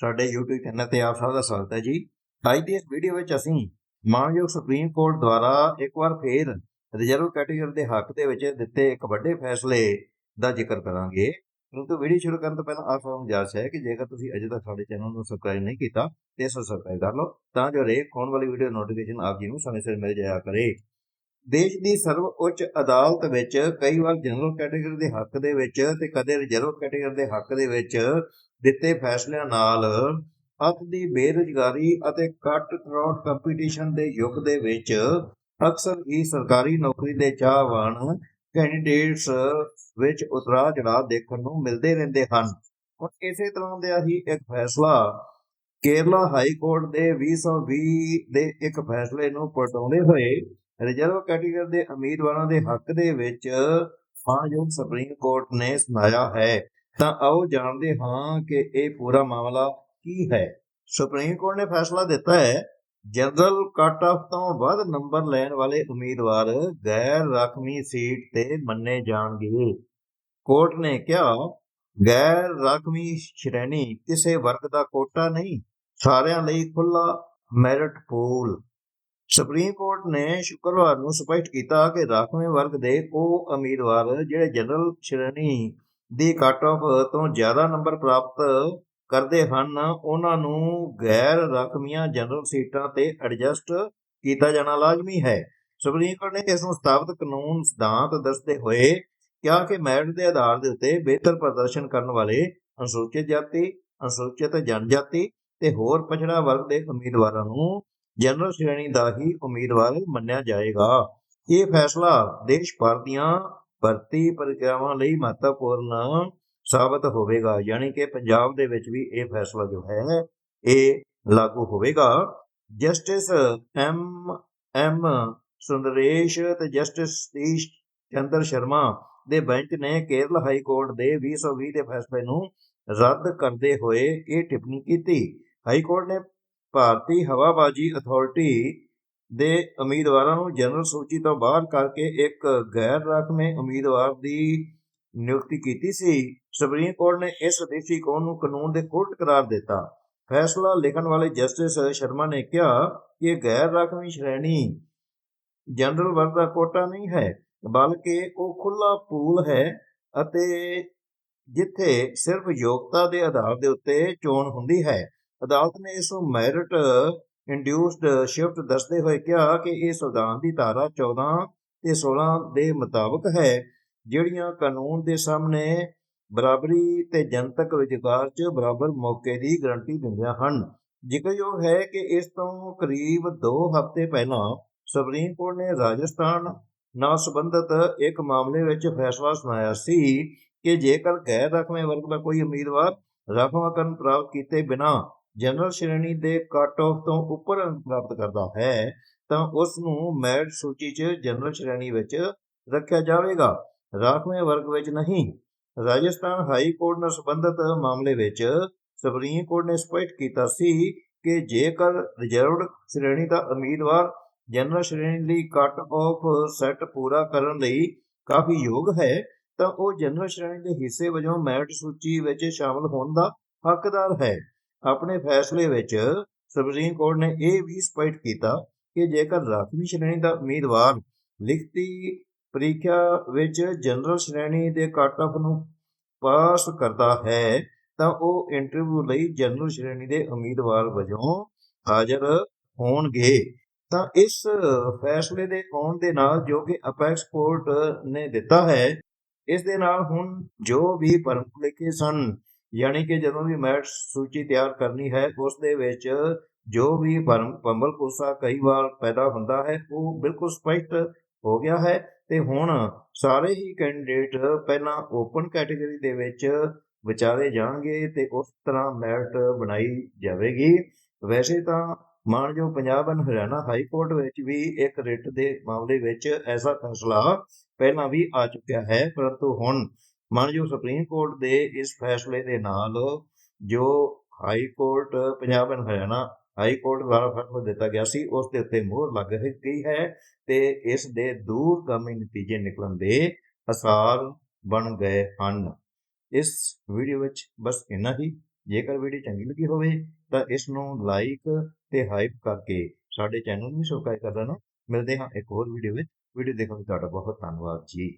ਸਾਡੇ YouTube channel ਤੇ ਆਪ ਸਭ ਦਾ ਸਵਾਗਤ ਹੈ ਜੀ। ਅੱਜ ਦੀ ਇਸ ਵੀਡੀਓ ਵਿੱਚ ਅਸੀਂ ਮਾਨਯੋਗ ਸੁਪਰੀਮ ਕੋਰਟ ਦੁਆਰਾ ਇੱਕ ਵਾਰ ਫੇਰ ਰਿਜ਼ਰਵ ਕੈਟੇਗਰੀ ਦੇ ਹੱਕ ਦੇ ਵਿੱਚ ਦਿੱਤੇ ਇੱਕ ਵੱਡੇ ਫੈਸਲੇ ਦਾ ਜ਼ਿਕਰ ਕਰਾਂਗੇ। ਪਰੰਤੂ ਵੀਡੀਓ ਸ਼ੁਰੂ ਕਰਨ ਤੋਂ ਪਹਿਲਾਂ ਆਪ ਸਭ ਨੂੰ ਗੁਜ਼ਾਰਿਸ਼ ਹੈ ਕਿ ਜੇਕਰ ਤੁਸੀਂ ਅਜੇ ਤੱਕ ਸਾਡੇ ਚੈਨਲ ਨੂੰ ਸਬਸਕ੍ਰਾਈਬ ਨਹੀਂ ਕੀਤਾ, ਤੇ ਇਸ ਨੂੰ ਸਬਸਕ੍ਰਾਈਬ ਕਰ ਲਓ, ਤਾਂ ਜੋ ਹਰੇਕ ਆਉਣ ਵਾਲੀ ਵੀਡੀਓ ਨੋਟੀਫਿਕੇਸ਼ਨ ਆਪ ਜੀ ਨੂੰ ਸਮੇਂ ਸਿਰ ਮਿਲ ਜਾਇਆ ਕਰੇ। ਦੇਸ਼ ਦੀ ਸਰਵ ਉੱਚ ਅਦਾਲਤ ਵਿੱਚ ਕਈ ਵਾਰ ਜਨਰਲ ਕੈਟੇਗਰੀ ਦੇ ਹੱਕ ਦੇ ਵਿੱਚ ਤੇ ਕਦੇ ਰਿਜ਼ਰਵ ਕੈਟੇਗਰੀ ਦੇ ਹੱਕ ਦੇ ਵਿੱਚ ਦਿੱਤੇ ਫੈਸਲਿਆਂ ਨਾਲ ਅੱਤ ਦੀ ਬੇਰੁਜ਼ਗਾਰੀ ਅਤੇ ਕੱਟ ਥਰੋਟ ਕੰਪੀਟੀਸ਼ਨ ਦੇ ਯੁੱਗ ਦੇ ਵਿੱਚ ਅਕਸਰ ਹੀ ਸਰਕਾਰੀ ਨੌਕਰੀ ਦੇ ਚਾਹਵਾਨ ਕੈਂਡੀਡੇਟਸ ਵਿੱਚ ਉਤਰਾਅ ਚੜਾਅ ਦੇਖਣ ਨੂੰ ਮਿਲਦੇ ਰਹਿੰਦੇ ਹਨ। ਹੁਣ ਇਸੇ ਤਰ੍ਹਾਂ ਦਾ ਹੀ ਇੱਕ ਫੈਸਲਾ ਕੇਰਲਾ ਹਾਈ ਕੋਰਟ ਦੇ 2020 ਦੇ ਇੱਕ ਫੈਸਲੇ ਨੂੰ ਪਲਟਾਉਂਦੇ ਹੋਏ ਰਿਜ਼ਰਵ ਕੈਟੇਗਰੀ ਦੇ ਉਮੀਦਵਾਰਾਂ ਦੇ ਹੱਕ ਦੇ ਵਿੱਚ ਮਾਨਯੋਗ ਸੁਪਰੀਮ ਕੋਰਟ ਨੇ ਸੁਣਾਇਆ ਹੈ। ਤਾਂ ਆਓ ਜਾਣਦੇ ਹਾਂ ਕਿ ਇਹ ਪੂਰਾ ਮਾਮਲਾ ਕੀ ਹੈ। ਸੁਪਰੀਮ ਕੋਰਟ ਨੇ ਫੈਸਲਾ ਦਿੱਤਾ ਹੈ, ਜਨਰਲ ਕੱਟ ਆਫ ਤੋਂ ਵੱਧ ਨੰਬਰ ਲੈਣ ਵਾਲੇ ਉਮੀਦਵਾਰ ਗੈਰ ਰਾਖਵੀਂ ਸੀਟ ਤੇ ਮੰਨੇ ਜਾਣਗੇ। ਕੋਰਟ ਨੇ ਕਿਹਾ, ਗੈਰ ਰਾਖਵੀਂ ਸ਼੍ਰੇਣੀ ਕਿਸੇ ਵਰਗ ਦਾ ਕੋਟਾ ਨਹੀਂ, ਸਾਰਿਆਂ ਲਈ ਖੁੱਲਾ ਮੈਰਿਟ ਪੂਲ। ਸੁਪਰੀਮ ਕੋਰਟ ਨੇ ਸ਼ੁੱਕਰਵਾਰ ਨੂੰ ਸਪਸ਼ਟ ਕੀਤਾ ਕਿ ਰਾਖਵੇਂ ਵਰਗ ਦੇ ਉਹ ਉਮੀਦਵਾਰ ਜਿਹੜੇ ਜਨਰਲ ਸ਼੍ਰੇਣੀ ਦੀ ਕੱਟ ਆਫ ਤੋਂ ਜ਼ਿਆਦਾ ਨੰਬਰ ਪ੍ਰਾਪਤ ਕਰਦੇ ਹਨ, ਉਹਨਾਂ ਨੂੰ ਗੈਰ ਰਕਮੀਆਂ ਜਨਰਲ ਸੀਟਾਂ ਤੇ ਐਡਜਸਟ ਕੀਤਾ ਜਾਣਾ ਲਾਜ਼ਮੀ ਹੈ। ਸੁਪਰੀਮ ਕੋਰਟ ਨੇ ਇਸ ਨੂੰ ਸਥਾਪਿਤ ਕਾਨੂੰਨ ਸਿਧਾਂਤ ਦੱਸਦੇ ਹੋਏ ਕਿਹਾ ਕਿ ਮੈਰਿਟ ਦੇ ਆਧਾਰ ਦੇ ਉੱਤੇ ਬਿਹਤਰ ਪ੍ਰਦਰਸ਼ਨ ਕਰਨ ਵਾਲੇ ਅਨੁਸੂਚਿਤ ਜਾਤੀ, ਅਨੁਸੂਚਿਤ ਜਨਜਾਤੀ ਤੇ ਹੋਰ ਪਛੜਾ ਵਰਗ ਦੇ ਉਮੀਦਵਾਰਾਂ ਨੂੰ ਜਨਰਲ ਸ਼੍ਰੇਣੀ ਦਾ ਹੀ ਉਮੀਦਵਾਰ ਮੰਨਿਆ ਜਾਏਗਾ। ਇਹ ਫੈਸਲਾ ਦੇਸ਼ ਭਰ ਦੀਆਂ ਭਰਤੀ ਪ੍ਰਕਿਰਿਆਵਾਂ ਲਈ ਮਹੱਤਵਪੂਰਨ ਸਾਬਤ ਹੋਵੇਗਾ, ਯਾਨੀ ਕਿ ਪੰਜਾਬ ਦੇ ਵਿੱਚ ਵੀ ਇਹ ਫੈਸਲਾ ਜੋ ਹੈ, ਇਹ ਲਾਗੂ ਹੋਵੇਗਾ। ਜਸਟਿਸ ਐਮ ਐਮ ਸੁੰਦਰੇਸ਼ ਤੇ ਜਸਟਿਸ ਤੀਸ਼ ਚੰਦਰ ਸ਼ਰਮਾ ਦੇ ਬੈਂਚ ਨੇ ਕੇਰਲ ਹਾਈ ਕੋਰਟ ਦੇ 2020 ਦੇ ਫੈਸਲੇ ਨੂੰ ਰੱਦ ਕਰਦੇ ਹੋਏ ਇਹ ਟਿੱਪਣੀ ਕੀਤੀ। ਹਾਈ ਕੋਰਟ ਨੇ ਭਾਰਤੀ ਹਵਾਬਾਜ਼ੀ ਅਥਾਰਟੀ ਦੇ ਉਮੀਦਵਾਰਾਂ ਨੂੰ ਜਨਰਲ ਸੂਚੀ ਤੋਂ ਬਾਹਰ ਕਰਕੇ ਇੱਕ ਗੈਰ ਰਾਖਵੇਂ ਉਮੀਦਵਾਰ ਦੀ ਨਿਯੁਕਤੀ ਕੀਤੀ ਸੀ। ਸੁਪਰੀਮ ਕੋਰਟ ਨੇ ਇਸ ਦ੍ਰਿਸ਼ਟੀਕੋਣ ਨੂੰ ਕਾਨੂੰਨ ਦੇ ਉਲਟ ਕਰਾਰ ਦਿੱਤਾ। ਫੈਸਲਾ ਲਿਖਣ ਵਾਲੇ ਜਸਟਿਸ ਸ਼ਰਮਾ ਨੇ ਕਿਹਾ ਕਿ ਗੈਰ ਰਾਖਵੀਂ ਸ਼੍ਰੇਣੀ ਜਨਰਲ ਵਰਗ ਦਾ ਕੋਟਾ ਨਹੀਂ ਹੈ, ਬਲਕਿ ਉਹ ਖੁੱਲਾ ਪੂਲ ਹੈ ਅਤੇ ਜਿੱਥੇ ਸਿਰਫ ਯੋਗਤਾ ਦੇ ਆਧਾਰ ਦੇ ਉੱਤੇ ਚੋਣ ਹੁੰਦੀ ਹੈ। ਅਦਾਲਤ ਨੇ ਇਸ ਨੂੰ ਮੈਰਿਟ ਇੰਡਿਊਸਡ ਸ਼ਿਫਟ ਦੱਸਦੇ ਹੋਏ ਕਿਹਾ ਕਿ ਇਹ ਸੰਵਿਧਾਨ ਦੀ ਧਾਰਾ 14 ਤੇ 16 ਦੇ ਮੁਤਾਬਕ ਹੈ, ਜਿਹੜੀਆਂ ਕਾਨੂੰਨ ਦੇ ਸਾਹਮਣੇ ਬਰਾਬਰੀ ਤੇ ਜਨਤਕ ਰੁਜ਼ਗਾਰ 'ਚ ਬਰਾਬਰ ਮੌਕੇ ਦੀ ਗਾਰੰਟੀ ਦਿੰਦੀਆਂ ਹਨ। ਜ਼ਿਕਰਯੋਗ ਹੈ ਕਿ ਇਸ ਤੋਂ ਕਰੀਬ 2 ਹਫ਼ਤੇ ਪਹਿਲਾਂ ਸੁਪਰੀਮ ਕੋਰਟ ਨੇ ਰਾਜਸਥਾਨ ਨਾਲ ਸੰਬੰਧਿਤ ਇੱਕ ਮਾਮਲੇ ਵਿੱਚ ਫੈਸਲਾ ਸੁਣਾਇਆ ਸੀ ਕਿ ਜੇਕਰ ਗੈਰ ਰਕਮੇ ਵਰਗ ਦਾ ਕੋਈ ਉਮੀਦਵਾਰ ਰਾਖਵਾਂਕਰਨ ਪ੍ਰਾਪਤ ਕੀਤੇ ਬਿਨਾ ਜਨਰਲ ਸ਼੍ਰੇਣੀ ਦੇ ਕੱਟ ਆਫ ਤੋਂ ਉੱਪਰ ਅੰਕ ਪ੍ਰਾਪਤ ਕਰਦਾ ਹੈ, ਤਾਂ ਉਸ ਨੂੰ ਮੈਰਿਟ ਸੂਚੀ 'ਚ ਜਨਰਲ ਸ਼੍ਰੇਣੀ ਵਿੱਚ ਰੱਖਿਆ ਜਾਵੇਗਾ। ਰਾਖਵੇਂ ਵਰਗ ਵਿੱਚ ਨਹੀਂ। ਰਾਜਸਥਾਨ ਹਾਈ ਕੋਰਟ ਨਾਲ ਸੰਬੰਧਿਤ ਮਾਮਲੇ ਵਿੱਚ ਸੁਪਰੀਮ ਕੋਰਟ ਨੇ ਸਪਸ਼ਟ ਕੀਤਾ ਸੀ ਕਿ ਜੇਕਰ ਰਿਜ਼ਰਵਡ ਸ਼੍ਰੇਣੀ ਦਾ ਉਮੀਦਵਾਰ ਜਨਰਲ ਸ਼੍ਰੇਣੀ ਲਈ ਕੱਟ ਆਫ ਸੈੱਟ ਪੂਰਾ ਕਰਨ ਲਈ ਕਾਫੀ ਯੋਗ ਹੈ, ਤਾਂ ਉਹ ਜਨਰਲ ਸ਼੍ਰੇਣੀ ਦੇ ਹਿੱਸੇ ਵਜੋਂ ਮੈਰਿਟ ਸੂਚੀ ਵਿੱਚ ਸ਼ਾਮਲ ਹੋਣ ਦਾ ਹੱਕਦਾਰ ਹੈ। ਆਪਣੇ ਫੈਸਲੇ ਵਿੱਚ ਸੁਪਰੀਮ ਕੋਰਟ ਨੇ ਇਹ ਵੀ ਸਪਸ਼ਟ ਕੀਤਾ ਕਿ ਜੇਕਰ ਰਾਖਵੀਂ ਸ਼੍ਰੇਣੀ ਦਾ ਉਮੀਦਵਾਰ ਲਿਖਤੀ ਪ੍ਰੀਖਿਆ ਵਿੱਚ ਜਨਰਲ ਸ਼੍ਰੇਣੀ ਦੇ ਕੱਟ ਆਫ ਨੂੰ ਪਾਸ ਕਰਦਾ ਹੈ, ਤਾਂ ਉਹ ਇੰਟਰਵਿਊ ਲਈ ਜਨਰਲ ਸ਼੍ਰੇਣੀ ਦੇ ਉਮੀਦਵਾਰ ਵਜੋਂ ਹਾਜ਼ਰ ਹੋਣਗੇ। ਤਾਂ ਇਸ ਫੈਸਲੇ ਦੇ ਆਉਣ ਦੇ ਨਾਲ ਜੋ ਕਿ ਅਪੈਕਸ ਕੋਰਟ ਨੇ ਦਿੱਤਾ ਹੈ, ਇਸ ਦੇ ਨਾਲ ਹੁਣ ਜੋ ਵੀ ਪਰਮ ਲਿਖੇ ਸਨ ਯਾਨੀ ਕਿ ਜਦੋਂ ਵੀ ਮੈਟ ਸੂਚੀ ਤਿਆਰ ਕਰਨੀ ਹੈ, ਉਸ ਦੇ ਵਿੱਚ ਜੋ ਵੀ ਭਰਮ ਪੰਬਲ ਕੋਸਾ ਕਈ ਵਾਰ ਪੈਦਾ ਹੁੰਦਾ ਹੈ, ਉਹ ਬਿਲਕੁਲ ਸਪਸ਼ਟ ਹੋ ਗਿਆ ਹੈ ਤੇ ਹੁਣ ਸਾਰੇ ਹੀ ਕੈਂਡੀਡੇਟ ਪਹਿਲਾਂ ਓਪਨ ਕੈਟਾਗਰੀ ਦੇ ਵਿੱਚ ਵਿਚਾਰੇ ਜਾਣਗੇ ਤੇ ਉਸ ਤਰ੍ਹਾਂ ਮੈਰਿਟ ਬਣਾਈ ਜਾਵੇਗੀ। ਵੈਸੇ ਤਾਂ ਮਾਨਯੋਗ Punjab and Haryana high court ਵਿੱਚ ਵੀ ਇੱਕ ਰਿਟ ਦੇ ਮਾਮਲੇ ਵਿੱਚ ਐਸਾ ਫੈਸਲਾ ਪਹਿਲਾਂ ਵੀ ਆ ਚੁੱਕਿਆ ਹੈ, ਪਰੰਤੂ ਹੁਣ ਮਾਨਯੋਗ ਸੁਪਰੀਮ ਕੋਰਟ ਦੇ ਇਸ ਫੈਸਲੇ ਦੇ ਨਾਲ ਜੋ high court Punjab and Haryana high court ਦੁਆਰਾ ਫੈਸਲਾ ਦਿੱਤਾ ਗਿਆ ਸੀ, ਉਸ ਦੇ ਉੱਤੇ ਮੋਹਰ ਲੱਗ ਗਈ ਹੈ ਤੇ ਇਸ ਦੇ ਦੂਰਗਾਮੀ ਨਤੀਜੇ ਨਿਕਲਣ ਦੇ ਅਸਾਰ ਬਣ ਗਏ ਹਨ। ਇਸ ਵੀਡੀਓ ਵਿੱਚ ਬਸ ਇੰਨਾ ਹੀ। ਜੇਕਰ ਵੀਡੀਓ ਚੰਗੀ ਲੱਗੀ ਹੋਵੇ ਤਾਂ ਇਸ ਨੂੰ ਲਾਈਕ ਤੇ ਹਾਈਪ ਕਰਕੇ ਸਾਡੇ ਚੈਨਲ ਨੂੰ ਸਬਸਕ੍ਰਾਈਬ ਕਰ ਲੈਣਾ ਮਿਲਦੇ ਹਾਂ ਇੱਕ ਹੋਰ ਵੀਡੀਓ ਵਿੱਚ। ਵੀਡੀਓ ਦੇਖਣ ਲਈ ਤੁਹਾਡਾ ਬਹੁਤ ਧੰਨਵਾਦ ਜੀ।